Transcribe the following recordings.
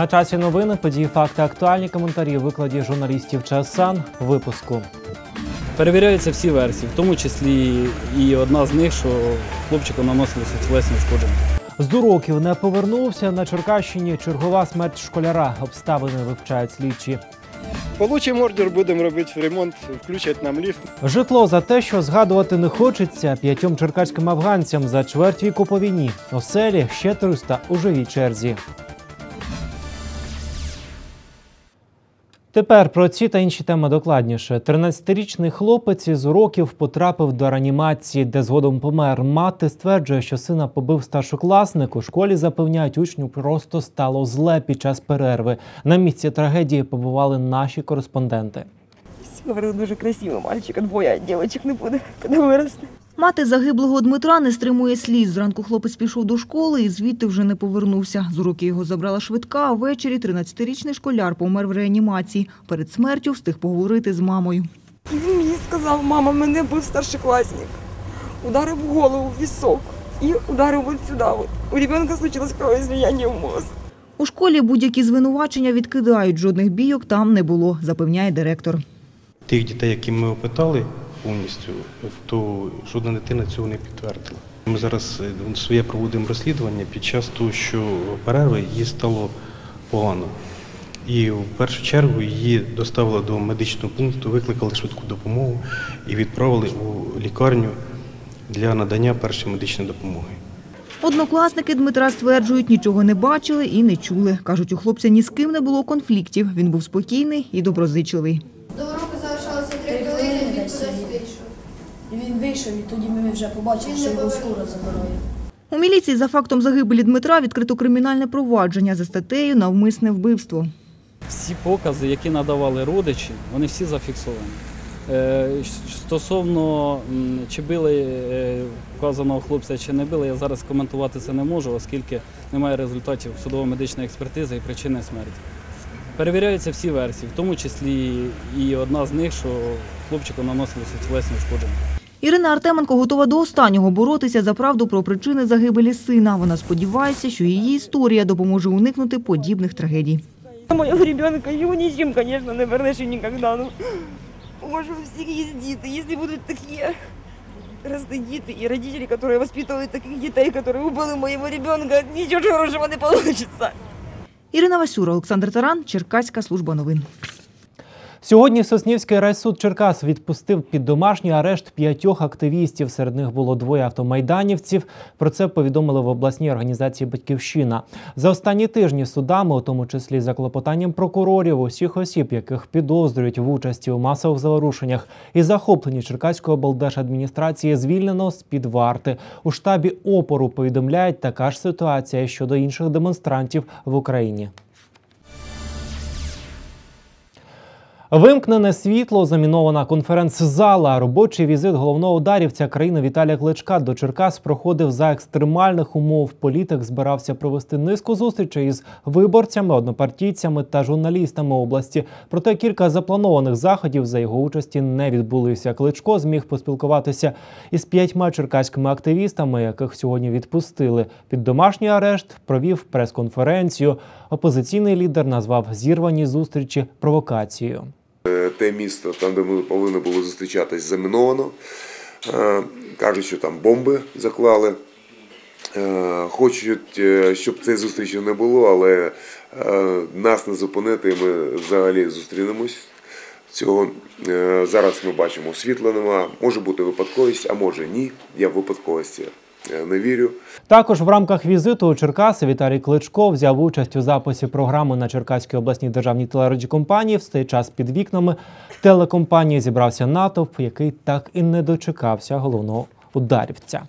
На часі новини, події, факти, актуальні коментарі викладі журналістів Часан. Випуску. Перевіряються всі версії, в тому числі і одна з них, що хлопчику наносилися тілесні ушкодження. З уроків не повернувся на Черкащині. Чергова смерть школяра. Обставини вивчають слідчі. Получимо ордер, будемо робити ремонт, включать нам ліфт. Житло за те, що згадувати не хочеться п'ятьом черкаським афганцям за чверть віку по війні. Оселі ще 300 у живій черзі. Тепер про ці та інші теми докладніше. 13-річний хлопець із уроків потрапив до реанімації, де згодом помер. Мати стверджує, що сина побив старшокласник. У школі запевняють, учню просто стало зле під час перерви. На місці трагедії побували наші кореспонденти. Всі говорили дуже красиво, мальчика двоє, а дівчинок не буде, коли виросте. Мати загиблого Дмитра не стримує сліз. Зранку хлопець пішов до школи і звідти вже не повернувся. З уроки його забрала швидка, а ввечері 13-річний школяр помер в реанімації. Перед смертю встиг поговорити з мамою. І він мені сказав, мама, мене бив старшокласник. Ударив в голову, в вісок і ударив от сюди. У ребенка случилось кровоизлияние в мозг. У школі будь-які звинувачення відкидають. Жодних бійок там не було, запевняє директор. Тих дітей, які ми опитали повністю, то жодна дитина цього не підтвердила. Ми зараз е, своє проводимо розслідування під час того, що перерви їй стало погано. І в першу чергу її доставили до медичного пункту, викликали швидку допомогу і відправили у лікарню для надання першої медичної допомоги. Однокласники Дмитра стверджують, нічого не бачили і не чули. Кажуть, у хлопця ні з ким не було конфліктів. Він був спокійний і доброзичливий. До уроку залишалося три хвилини, він кудись вийшов. І він вийшов, і тоді ми вже побачили, що його скоро забирає. У міліції за фактом загибелі Дмитра відкрито кримінальне провадження за статтею «Навмисне вбивство». Всі покази, які надавали родичі, вони всі зафіксовані. Е, Стосовно чи били е, вказаного хлопця чи не били, я зараз коментувати це не можу, оскільки немає результатів судово-медичної експертизи і причини смерті. Перевіряються всі версії, в тому числі і одна з них, що хлопчику наносилися тілесні ушкодження. Ірина Артеменко готова до останнього боротися за правду про причини загибелі сина. Вона сподівається, що її історія допоможе уникнути подібних трагедій. Моєго ребенка його нічим, звісно, не вернеш і ніколи. Ну, може, у всіх є діти, якщо будуть такі рости діти і родителі, які воспитують таких дітей, які убили моєго ребенка, нічого хорошого не вийде. Ірина Васюра, Олександр Таран, Черкаська служба новин. Сьогодні Соснівський райсуд Черкас відпустив під домашній арешт п'ятьох активістів. Серед них було двоє автомайданівців. Про це повідомили в обласній організації Батьківщина. За останні тижні судами, у тому числі за клопотанням прокурорів, усіх осіб, яких підозрюють в участі у масових заворушеннях і захопленні Черкаської облдержадміністрації, звільнено з під варти. У штабі опору повідомляють така ж ситуація щодо інших демонстрантів в Україні. Вимкнене світло, замінована конференц-зала. Робочий візит головного ударівця країни Віталія Кличка до Черкас проходив за екстремальних умов. Політик збирався провести низку зустрічей із виборцями, однопартійцями та журналістами області. Проте кілька запланованих заходів за його участі не відбулися. Кличко зміг поспілкуватися із п'ятьма черкаськими активістами, яких сьогодні відпустили. Під домашній арешт провів прес-конференцію. Опозиційний лідер назвав зірвані зустрічі провокацією. Те місто, там, де ми повинні були зустрічатись, заміновано. Е, Кажуть, що там бомби заклали. Е, Хочуть, е, щоб цієї зустрічі не було, але е, нас не зупинити, ми взагалі зустрінемось. Цього е, зараз ми бачимо, світла нема, може бути випадковість, а може ні. Я в випадковості е, не вірю. Також в рамках візиту у Черкаси Віталій Кличко взяв участь у записі програми на Черкаській обласній державній телерадіокомпанії. В цей час під вікнами телекомпанії зібрався натовп, який так і не дочекався головного ударівця.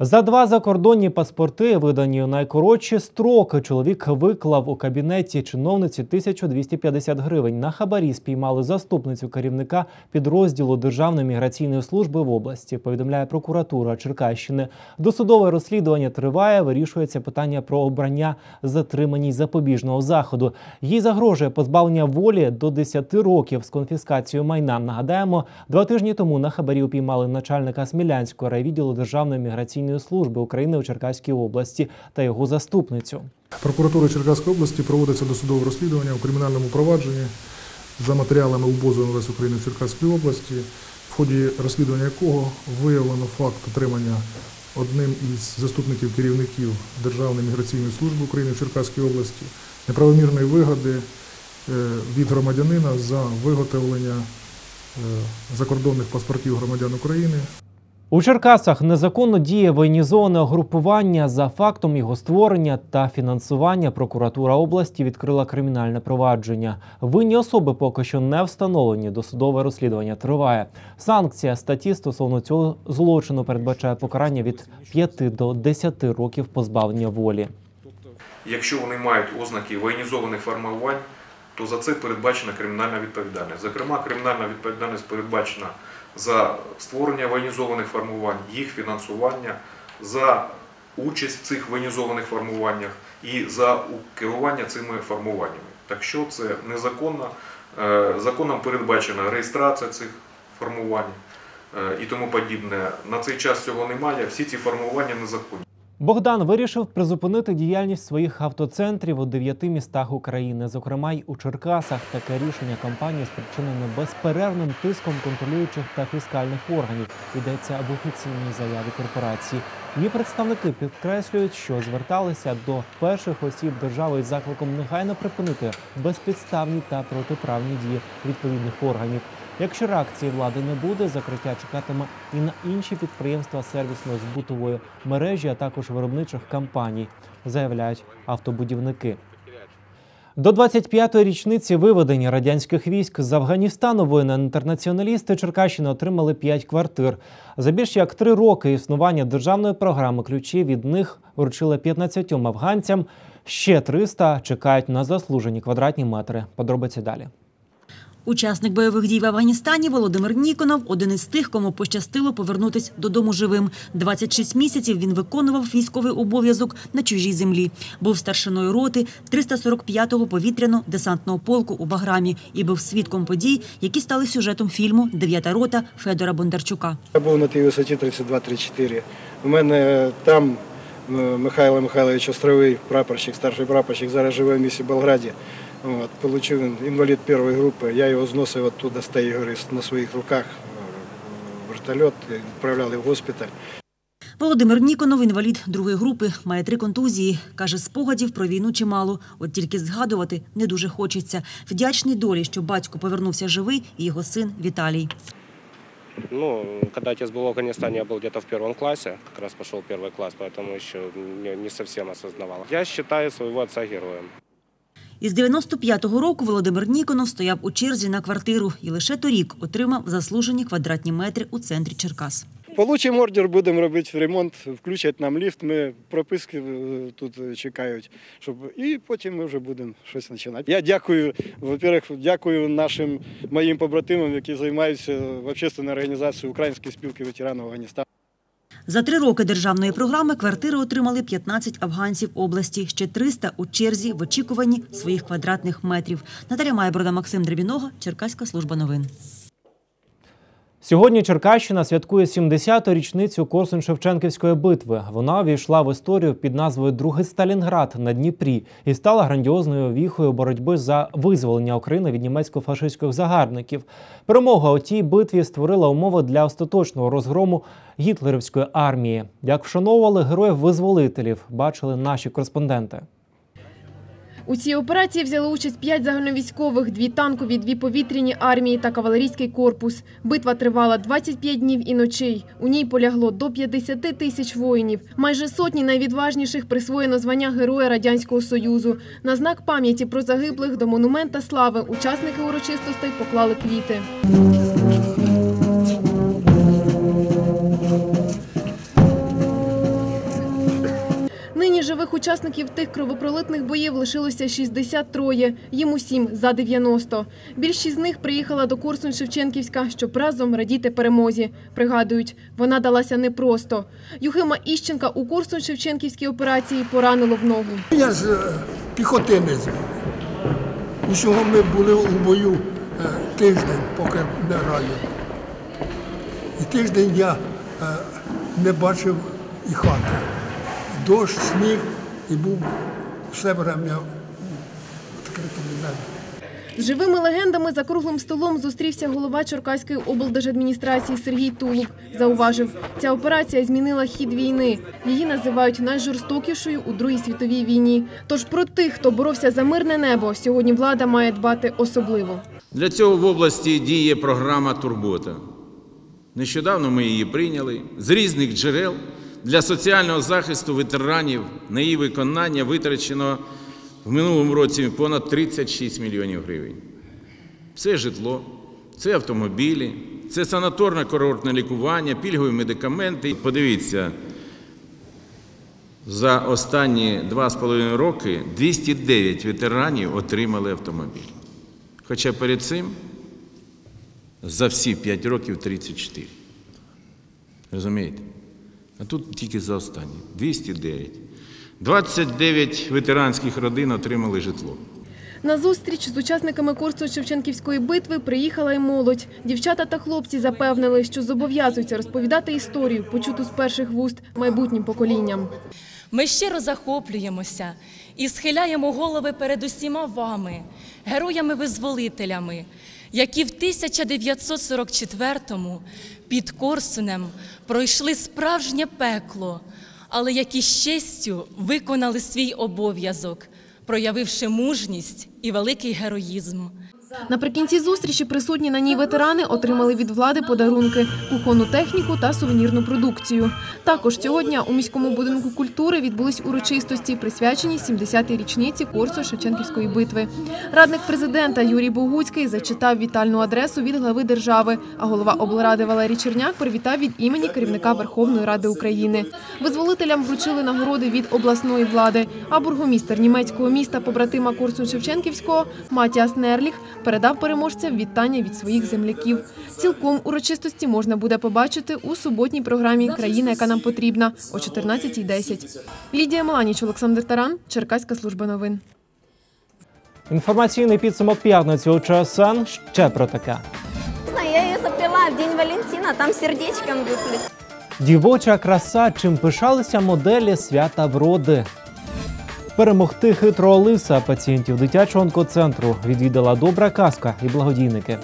За два закордонні паспорти, видані у найкоротші строки, чоловік виклав у кабінеті чиновниці 1250 гривень. На хабарі спіймали заступницю керівника підрозділу Державної міграційної служби в області. Повідомляє прокуратура Черкащини. Досудове розслідування триває. Вирішується питання про обрання затриманій запобіжного заходу. Їй загрожує позбавлення волі до 10 років з конфіскацією майна. Нагадаємо, два тижні тому на хабарі упіймали начальника Смілянського райвідділу Державної міграційної міграційної служби України у Черкаській області та його заступницю. Прокуратурою Черкаської області проводиться досудове розслідування у кримінальному провадженні за матеріалами УБОЗу МВС України в Черкаській області, в ході розслідування якого виявлено факт отримання одним із заступників керівників Державної міграційної служби України в Черкаській області неправомірної вигоди е, від громадянина за виготовлення е, закордонних паспортів громадян України У Черкасах незаконно діє воєнізоване угрупування. За фактом його створення та фінансування прокуратура області відкрила кримінальне провадження. Винні особи поки що не встановлені. Досудове розслідування триває. Санкція статті стосовно цього злочину передбачає покарання від 5 до 10 років позбавлення волі. Якщо вони мають ознаки воєнізованих формувань, то за це передбачена кримінальна відповідальність. Зокрема, кримінальна відповідальність передбачена за створення воєнізованих формувань, їх фінансування, за участь в цих воєнізованих формуваннях і за керування цими формуваннями. Так що це незаконно. Е, Законом передбачена реєстрація цих формувань е, і тому подібне. На цей час цього немає. Всі ці формування незаконні. Богдан вирішив призупинити діяльність своїх автоцентрів у дев'яти містах України, зокрема й у Черкасах. Таке рішення компанії спричинене безперервним тиском контролюючих та фіскальних органів. Йдеться в офіційній заяві корпорації. Її представники підкреслюють, що зверталися до перших осіб держави із закликом негайно припинити безпідставні та протиправні дії відповідних органів. Якщо реакції влади не буде, закриття чекатиме і на інші підприємства сервісно-збутової мережі, а також виробничих компаній, заявляють автобудівники. До 25-ї річниці виведення радянських військ з Афганістану воїни-інтернаціоналісти Черкащини отримали 5 квартир. За більш як три роки існування державної програми ключі від них вручили 15 афганцям. Ще 300 чекають на заслужені квадратні метри. Подробиці далі. Учасник бойових дій в Афганістані Володимир Ніконов один із тих, кому пощастило повернутись додому живим. 26 місяців він виконував військовий обов'язок на чужій землі. Був старшиною роти 345-го повітряно-десантного полку у Баграмі і був свідком подій, які стали сюжетом фільму Дев'ята рота Федора Бондарчука. Я був на тій висоті 32-34. У мене там е, Михайло Михайлович Островий, прапорщик, старший прапорщик, зараз живе в місті Болграді. От, получив він інвалід першої групи. Я його зносив оттуда з тієї гори на своїх руках е, в вертольот, і відправляли в госпіталь. Володимир Ніконов, інвалід другої групи, має три контузії. Каже, спогадів про війну чимало. От тільки згадувати не дуже хочеться. Вдячний долі, що батько повернувся живий, і його син Віталій. Ну, когда отец был в Афганистане, я был где-то в первом классе, как раз пошел в первый класс, поэтому еще не, не совсем осознавал. Я считаю своего отца героем. Із 95-го року Володимир Ніконов стояв у черзі на квартиру і лише торік отримав заслужені квадратні метри у центрі Черкас. Получимо ордер, будемо робити ремонт, включать нам ліфт. Ми прописки е, тут е, чекають, щоб і потім ми вже будемо щось починати. Я дякую, во-первых, дякую нашим моїм побратимам, які займаються в общественній організації Української спілки ветеранів Афганістану. За три роки державної програми квартири отримали 15 афганців області, ще 300 у черзі в очікуванні своїх квадратних метрів. Наталя Майброда, Максим Дребінога, Черкаська служба новин. Сьогодні Черкащина святкує 70-ту річницю Корсунь-Шевченківської битви. Вона увійшла в історію під назвою Другий Сталінград на Дніпрі і стала грандіозною віхою боротьби за визволення України від німецько-фашистських загарбників. Перемога у тій битві створила умови для остаточного розгрому гітлерівської армії. Як вшановували героїв-визволителів, бачили наші кореспонденти. У цій операції взяли участь п'ять загальновійськових, дві танкові, дві повітряні армії та кавалерійський корпус. Битва тривала 25 днів і ночей. У ній полягло до 50 тисяч воїнів. Майже сотні найвідважніших присвоєно звання Героя Радянського Союзу. На знак пам'яті про загиблих до монумента слави учасники урочистостей поклали квіти. Живих учасників тих кровопролитних боїв лишилося 63, їм усім за 90. Більшість з них приїхала до Корсунь-Шевченківська, щоб разом радіти перемозі. Пригадують, вона далася непросто. Юхима Іщенка у Корсунь-Шевченківській операції поранило в ногу. Я ж е, піхотинець. Усього ми були у бою е, тиждень, поки не ранив. І тиждень я е, не бачив і хати. Дощ, сніг, і був все время в відкритому небі. З живими легендами за круглим столом зустрівся голова Черкаської облдержадміністрації Сергій Тулуб. Зауважив, ця операція змінила хід війни. Її називають найжорстокішою у Другій світовій війні. Тож про тих, хто боровся за мирне небо, сьогодні влада має дбати особливо. Для цього в області діє програма Турбота. Нещодавно ми її прийняли з різних джерел для соціального захисту ветеранів. На її виконання витрачено в минулому році понад 36 мільйонів гривень. Це житло, це автомобілі, це санаторне курортне лікування, пільгові медикаменти. Подивіться, за останні два з половиною роки 209 ветеранів отримали автомобіль. Хоча перед цим за всі 5 років 34. Розумієте? А тут тільки за останні 209. 29 ветеранських родин отримали житло. На зустріч з учасниками курсу Шевченківської битви приїхала й молодь. Дівчата та хлопці запевнили, що зобов'язуються розповідати історію, почуту з перших вуст майбутнім поколінням. Ми щиро захоплюємося і схиляємо голови перед усіма вами, героями-визволителями, які в 1944-му під Корсунем пройшли справжнє пекло, але які з честю виконали свій обов'язок, проявивши мужність і великий героїзм. Наприкінці зустрічі присутні на ній ветерани отримали від влади подарунки, кухонну техніку та сувенірну продукцію. Також сьогодні у міському будинку культури відбулись урочистості, присвячені 70-й річниці курсу Шевченківської битви. Радник президента Юрій Богуцький зачитав вітальну адресу від глави держави, а голова облради Валерій Черняк привітав від імені керівника Верховної Ради України. Визволителям вручили нагороди від обласної влади. А бургомістер німецького міста побратима курсу Шевченківського Матіас Нерліх передав переможцям вітання від своїх земляків. Цілком урочистості можна буде побачити у суботній програмі Країна, яка нам потрібна о 14.10. Лідія Маланіч, Олександр Таран, Черкаська служба новин. Інформаційний підсумок п'ятниці у ЧСН ще про таке. Я ее заплела в День Валентина, там сердечком выплет. Дівоча краса, чим пишалися моделі свята вроди. Перемогти хитрого лиса пацієнтів дитячого онкоцентру відвідала добра казка і благодійники.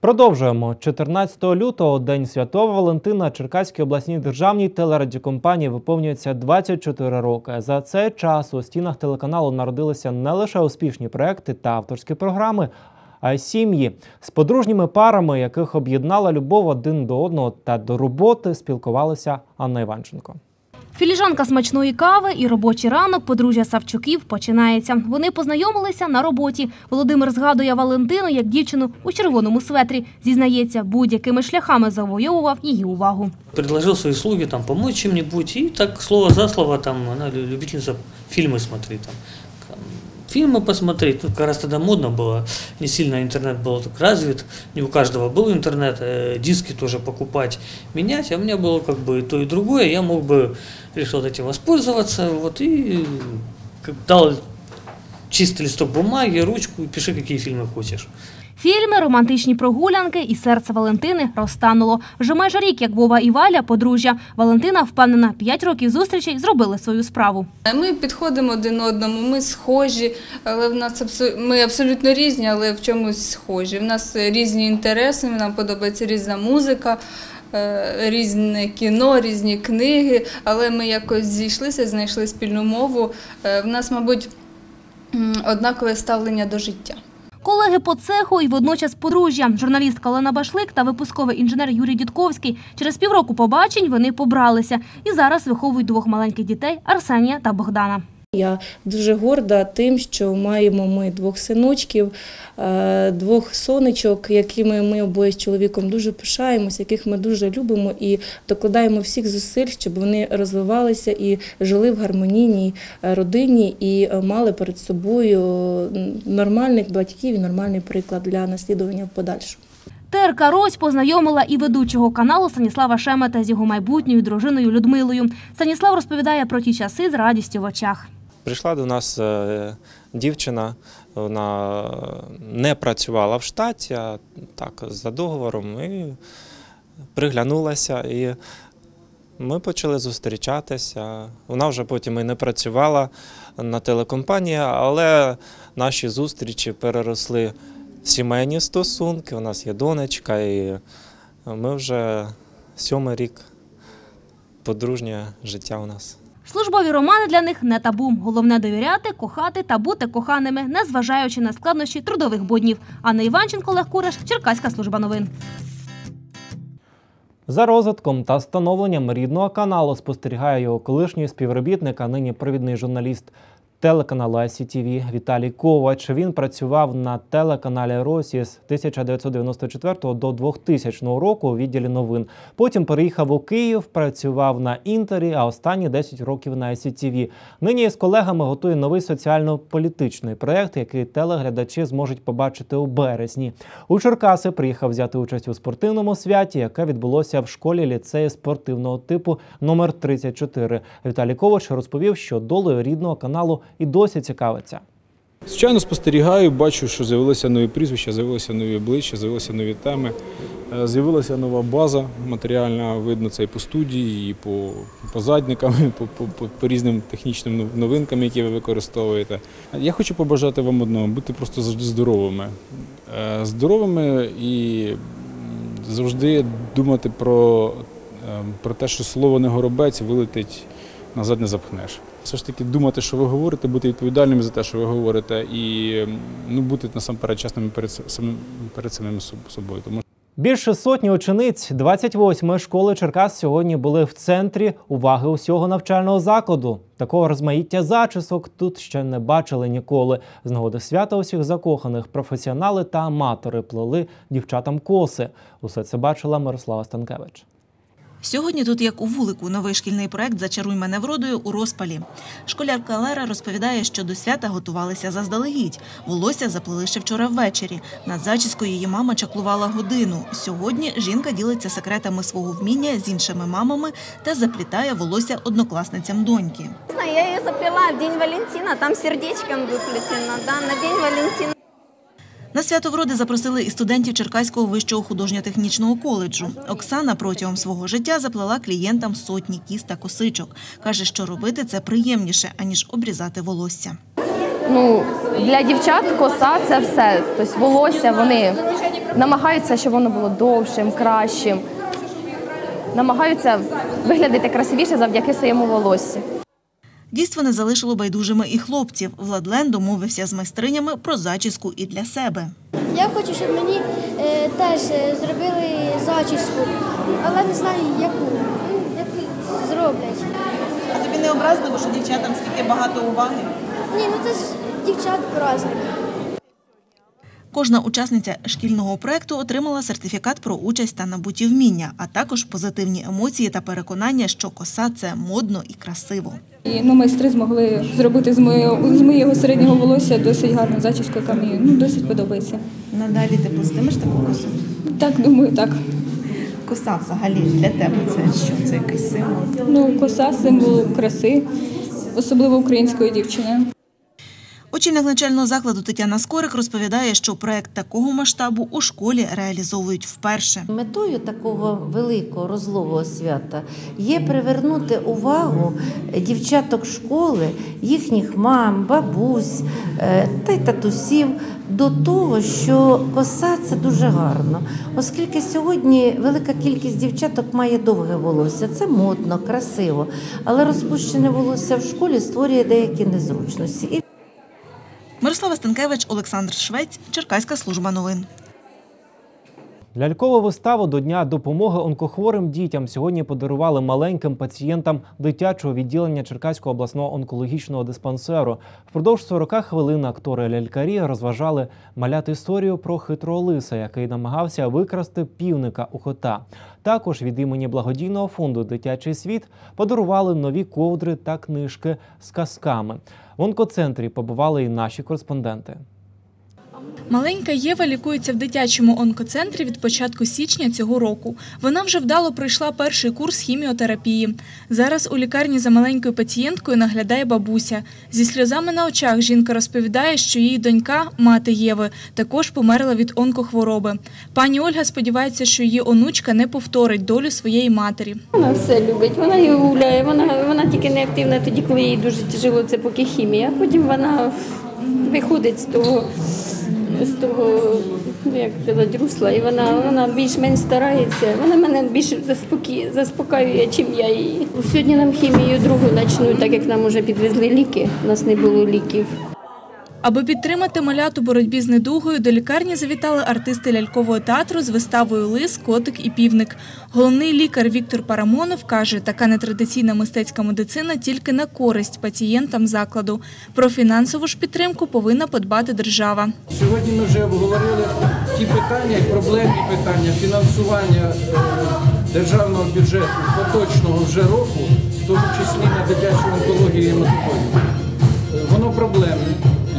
Продовжуємо 14 лютого, день святого Валентина, Черкаській обласній державній телерадіокомпанії виповнюється 24 роки. За цей час у стінах телеканалу народилися не лише успішні проекти та авторські програми, а й сім'ї з подружніми парами, яких об'єднала любов один до одного та до роботи, спілкувалася Анна Іванченко. Філіжанка смачної кави і робочий ранок подружжя Савчуків починається. Вони познайомилися на роботі. Володимир згадує Валентину як дівчину у червоному светрі. Зізнається, будь-якими шляхами завойовував її увагу. Предложив свої слуги там, помочь чим-небудь, і так слово за слово, там, вона любительниця фільми смотри, там, фильмы посмотреть, ну, как раз тогда модно было, не сильно интернет был так развит, не у каждого был интернет, э, диски тоже покупать, менять, а у меня было как бы и то, и другое, я мог бы, решил этим воспользоваться, вот, и дал чистый листок бумаги, ручку, пиши, какие фильмы хочешь. Фільми, романтичні прогулянки і серце Валентини розтануло. Вже майже рік, як Вова і Валя, подружжя. Валентина впевнена, п'ять років зустрічей зробили свою справу. Ми підходимо один одному, ми схожі, але в нас ми абсолютно різні, але в чомусь схожі. В нас різні інтереси, нам подобається різна музика. е, Різне кіно, різні книги, але ми якось зійшлися, знайшли спільну мову. Е, В нас, мабуть, однакове ставлення до життя. Колеги по цеху і водночас подружжя. Журналістка Олена Башлик та випусковий інженер Юрій Дідковський. Через півроку побачень вони побралися і зараз виховують двох маленьких дітей Арсенія та Богдана. Я дуже горда тим, що маємо ми двох синочків, е, двох сонечок, якими ми обоє з чоловіком дуже пишаємося, яких ми дуже любимо і докладаємо всіх зусиль, щоб вони розвивалися і жили в гармонійній е, родині і е, мали перед собою нормальних батьків і нормальний приклад для наслідування в подальшому. ТРК Рось познайомила і ведучого каналу Станіслава Шемета з його майбутньою дружиною Людмилою. Станіслав розповідає про ті часи з радістю в очах. Прийшла до нас е, дівчина, вона не працювала в штаті, а так за договором. І приглянулася і ми почали зустрічатися. Вона вже потім і не працювала на телекомпанії, але наші зустрічі переросли в сімейні стосунки. У нас є донечка, і ми вже сьомий рік подружнє життя у нас. Службові романи для них не табу. Головне довіряти, кохати та бути коханими, незважаючи на складнощі трудових буднів. Анна Іванченко, Олег Кураш, Черкаська служба новин. За розвитком та становленням рідного каналу спостерігає його колишній співробітник, а нині провідний журналіст телеканалу ICTV Віталій Ковач. Він працював на телеканалі Росії з 1994 до 2000 року у відділі новин. Потім переїхав у Київ, працював на інтері, а останні 10 років на ICTV. Нині з колегами готує новий соціально-політичний проект, який телеглядачі зможуть побачити у березні. У Черкаси приїхав взяти участь у спортивному святі, яке відбулося в школі ліцею спортивного типу номер 34. Віталій Ковач розповів, що долею рідного каналу і досі цікавиться. Звичайно, спостерігаю, бачу, що з'явилися нові прізвища, з'явилися нові обличчя, з'явилися нові теми, Е, з'явилася нова база матеріальна, видно це і по студії, і по, по задникам, і по, по, по, по різним технічним новинкам, які ви використовуєте. Я хочу побажати вам одного, бути просто завжди здоровими. Е, Здоровими і завжди думати про, е, про те, що слово не горобець вилетить назад не запхнеш. Все ж таки думати, що ви говорите, бути відповідальними за те, що ви говорите, і ну, бути насамперед чесними перед самим перед самим соб- собою. Тому Більше сотні учениць 28-ї школи Черкас сьогодні були в центрі уваги усього навчального закладу. Такого розмаїття зачісок тут ще не бачили ніколи. З нагоди свята усіх закоханих професіонали та аматори плели дівчатам коси. Усе це бачила Мирослава Станкевич. Сьогодні тут, як у вулику, новий шкільний проект Зачаруй мене вродою у розпалі. Школярка Лера розповідає, що до свята готувалися заздалегідь. Волосся заплели ще вчора ввечері. Над зачіскою її мама чаклувала годину. Сьогодні жінка ділиться секретами свого вміння з іншими мамами та заплітає волосся однокласницям доньки. Я ее заплела в День Валентина, там сердечком выплетено, да, на День Валентина. На свято вроди запросили і студентів Черкаського вищого художньо-технічного коледжу. Оксана протягом свого життя заплела клієнтам сотні кіс та косичок. Каже, що робити це приємніше, аніж обрізати волосся. Ну, для дівчат коса це все. Тобто волосся вони намагаються, щоб воно було довшим, кращим. Намагаються виглядати красивіше завдяки своєму волоссю. Дійство не залишило байдужими і хлопців. Владлен домовився з майстринями про зачіску і для себе. Я хочу, щоб мені е, теж е, зробили зачіску, але не знаю, яку. Ну, Як зроблять. А тобі не образливо, що дівчатам скільки багато уваги? Ні, ну це ж дівчат праздник. Кожна учасниця шкільного проекту отримала сертифікат про участь та набуті вміння, а також позитивні емоції та переконання, що коса це модно і красиво. І ну, майстри змогли зробити з моєго, з моєго середнього волосся досить гарну зачіску, яка мені ну, досить подобається. Надалі ти пустимеш таку косу? Так, думаю, так. Коса взагалі для тебе це що? Це якийсь символ? Ну, коса символ краси, особливо української дівчини. Очільник навчального закладу Тетяна Скорик розповідає, що проект такого масштабу у школі реалізовують вперше. Метою такого великого розлового свята є привернути увагу дівчаток школи, їхніх мам, бабусь е, та й татусів до того, що коса це дуже гарно, оскільки сьогодні велика кількість дівчаток має довге волосся. Це модно, красиво, але розпущене волосся в школі створює деякі незручності. Мирослава Станкевич, Олександр Швець, Черкаська служба новин. Лялькову виставу до Дня допомоги онкохворим дітям сьогодні подарували маленьким пацієнтам дитячого відділення Черкаського обласного онкологічного диспансеру. Впродовж 40 хвилин актори-лялькарі розважали малят історію про хитрого лиса, який намагався викрасти півника у кота. Також від імені благодійного фонду Дитячий світ подарували нові ковдри та книжки з казками. Онкоцентрі побували і наші кореспонденти. Маленька Єва лікується в дитячому онкоцентрі від початку січня цього року. Вона вже вдало пройшла перший курс хіміотерапії. Зараз у лікарні за маленькою пацієнткою наглядає бабуся. Зі сльозами на очах жінка розповідає, що її донька, мати Єви, також померла від онкохвороби. Пані Ольга сподівається, що її онучка не повторить долю своєї матері. Вона все любить, вона її гуляє, вона, вона тільки не активна тоді, коли їй дуже тяжело, це поки хімія. Потім вона виходить з того, з того, ну, як казати, русла, і вона, вона більш-менш старається. Вона мене більше заспокій, заспокаює, чим я її. Сьогодні нам хімію другу начну, так як нам вже підвезли ліки, у нас не було ліків. Аби підтримати малят у боротьбі з недугою, до лікарні завітали артисти лялькового театру з виставою Лис, котик і півник. Головний лікар Віктор Парамонов каже, така нетрадиційна мистецька медицина тільки на користь пацієнтам закладу. Про фінансову ж підтримку повинна подбати держава. Сьогодні ми вже обговорили ті питання, проблемні питання фінансування е, державного бюджету поточного вже року, в тому числі на дитячу онкологію і гематологію. Е, Воно проблемне,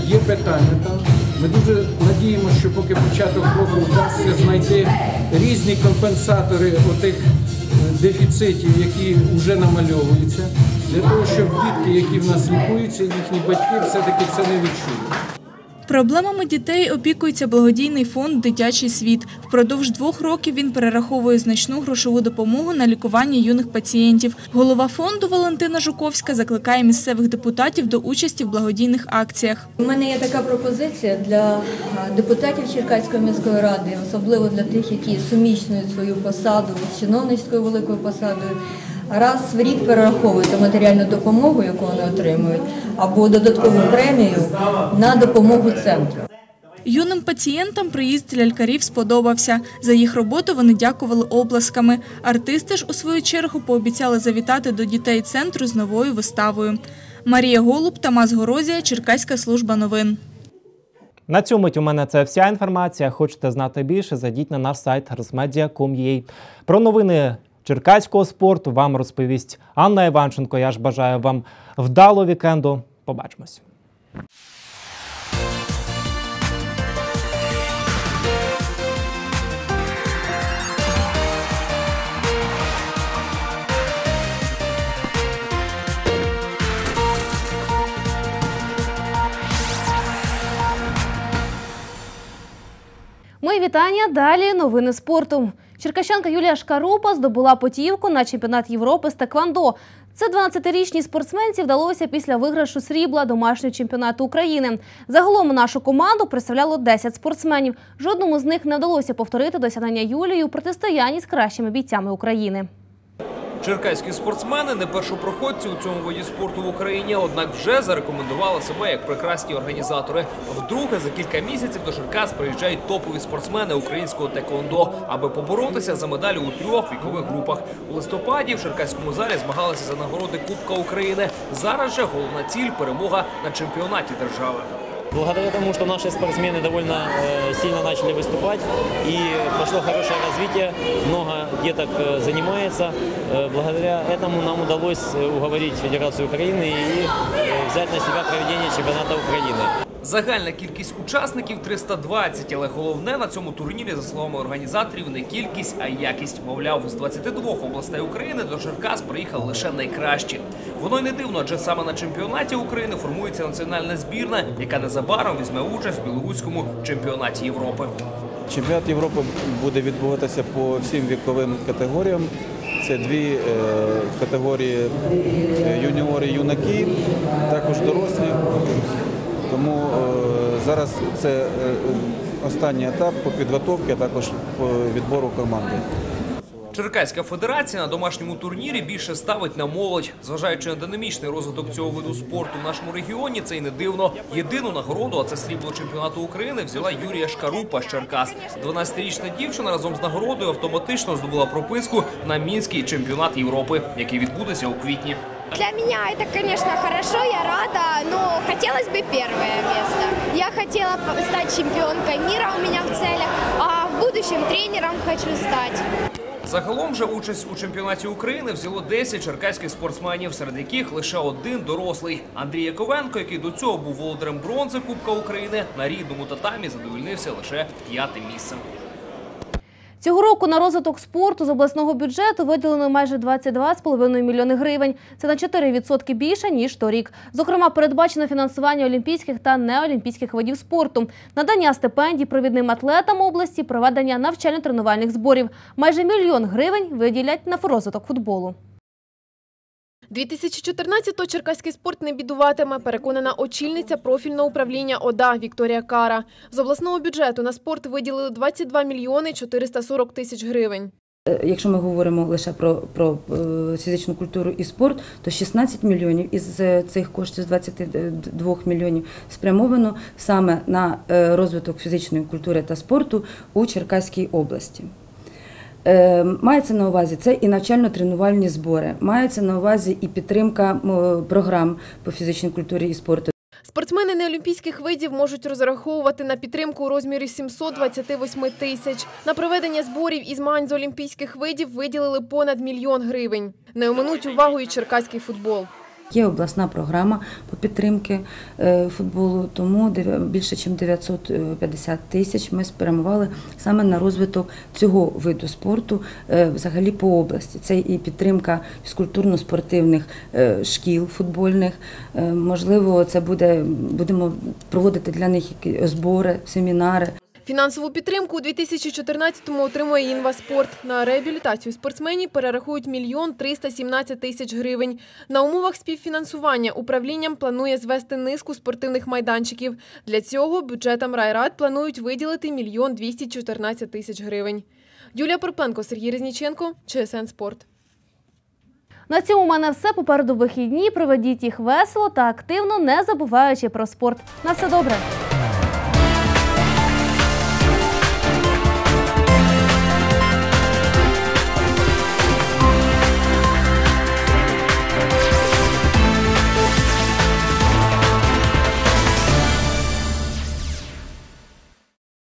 є питання там. Ми дуже надіємося, що поки початок року вдасться знайти різні компенсатори отих е, дефіцитів, які вже намальовуються, для того, щоб дітки, які в нас лікуються, їхні батьки все-таки це не відчули. Проблемами дітей опікується благодійний фонд Дитячий світ. Впродовж двох років він перераховує значну грошову допомогу на лікування юних пацієнтів. Голова фонду Валентина Жуковська закликає місцевих депутатів до участі в благодійних акціях. У мене є така пропозиція для е, депутатів Черкаської міської ради, особливо для тих, які суміщують свою посаду з чиновницькою великою посадою. Раз в рік перераховуєте матеріальну допомогу, яку вони отримують, або додаткову премію на допомогу центру. Юним пацієнтам приїзд лялькарів сподобався. За їх роботу вони дякували оплесками. Артисти ж у свою чергу пообіцяли завітати до дітей центру з новою виставою. Марія Голуб, Тамас Горозія, Черкаська служба новин. На цю мить у мене це вся інформація. Хочете знати більше? Зайдіть на наш сайт rsmedia.com.ua. Про новини черкаського спорту вам розповість Анна Іванченко. Я ж бажаю вам вдалого вікенду. Побачимось. Мої вітання. Далі новини спорту. Черкащанка Юлія Шкарупа здобула потівку на чемпіонат Європи з Теквандо. Це 12-річній спортсменці вдалося після виграшу срібла домашнього чемпіонату України. Загалом нашу команду представляло 10 спортсменів. Жодному з них не вдалося повторити досягнення Юлії у протистоянні з кращими бійцями України. Черкаські спортсмени не першопроходці у цьому виді спорту в Україні, однак вже зарекомендували себе як прекрасні організатори. Вдруге за кілька місяців до Черкас приїжджають топові спортсмени українського теквондо, аби поборотися за медалі у трьох вікових групах. У листопаді в Черкаському залі змагалися за нагороди Кубка України. Зараз же головна ціль перемога на чемпіонаті держави. Благодаря тому, что наши спортсмены довольно э, сильно начали выступать и пошло хорошее развитие, много деток э, занимается. Э, благодаря этому нам удалось э, уговорить Федерацию Украины и э, взять на себя проведение чемпионата Украины. Загальна кількість учасників 320, але головне на цьому турнірі, за словами організаторів, не кількість, а якість. Мовляв, з 22 областей України до Черкас приїхали лише найкращі. Воно й не дивно, адже саме на чемпіонаті України формується національна збірна, яка незабаром візьме участь в білоруському чемпіонаті Європи. Чемпіонат Європи буде відбуватися по всім віковим категоріям. Це дві е, категорії е, юніори, юнаки, також дорослі. Тому е, зараз це е, останній етап по підготовці, а також по відбору команди. Черкаська федерація на домашньому турнірі більше ставить на молодь. Зважаючи на динамічний розвиток цього виду спорту в нашому регіоні, це й не дивно. Єдину нагороду, а це срібло чемпіонату України, взяла Юрія Шкарупа з Черкас. 12-річна дівчина разом з нагородою автоматично здобула прописку на мінський чемпіонат Європи, який відбудеться у квітні. Для меня это, конечно, хорошо, я рада, но хотелось бы первое место. Я хотела стать чемпионкой мира у меня в целях, а в будущем тренером хочу стать. Загалом же участь у чемпіонаті України взяло 10 черкаських спортсменів, серед яких лише один дорослий. Андрій Яковенко, який до цього був володарем бронзи Кубка України, на рідному татамі задовольнився лише п'ятим місцем. Цього року на розвиток спорту з обласного бюджету виділено майже 22,5 мільйони гривень. Це на 4% більше, ніж торік. Зокрема, передбачено фінансування олімпійських та неолімпійських видів спорту, надання стипендій провідним атлетам області, проведення навчально-тренувальних зборів. Майже мільйон гривень виділять на розвиток футболу. 2014-го черкаський спорт не бідуватиме, переконана очільниця профільного управління ОДА Вікторія Кара. З обласного бюджету на спорт виділили 22 мільйони 440 тисяч гривень. Е, Якщо ми говоримо лише про, про е, фізичну культуру і спорт, то 16 мільйонів із е, цих коштів з 22 мільйонів спрямовано саме на розвиток фізичної культури та спорту у Черкаській області. Е, Мається на увазі це і навчально-тренувальні збори, мається на увазі і підтримка програм по фізичній культурі і спорту. Спортсмени неолімпійських видів можуть розраховувати на підтримку у розмірі 728 тисяч. На проведення зборів і змагань з олімпійських видів виділили понад мільйон гривень. Не оминуть увагу і черкаський футбол. Є обласна програма по підтримки е, футболу, тому більше ніж 950 тисяч ми спрямували саме на розвиток цього виду спорту е, взагалі по області. Це і підтримка фізкультурно-спортивних е, шкіл футбольних. Е, Можливо, це буде будемо проводити для них збори, семінари. Фінансову підтримку у 2014-му отримує «Інваспорт». На реабілітацію спортсменів перерахують мільйон 317 тисяч гривень. На умовах співфінансування управлінням планує звести низку спортивних майданчиків. Для цього бюджетом райрад планують виділити мільйон 214 тисяч гривень. Юлія Порпенко, Сергій Резніченко, ЧСН «Спорт». На цьому у мене все. Попереду вихідні. Проведіть їх весело та активно, не забуваючи про спорт. На все добре!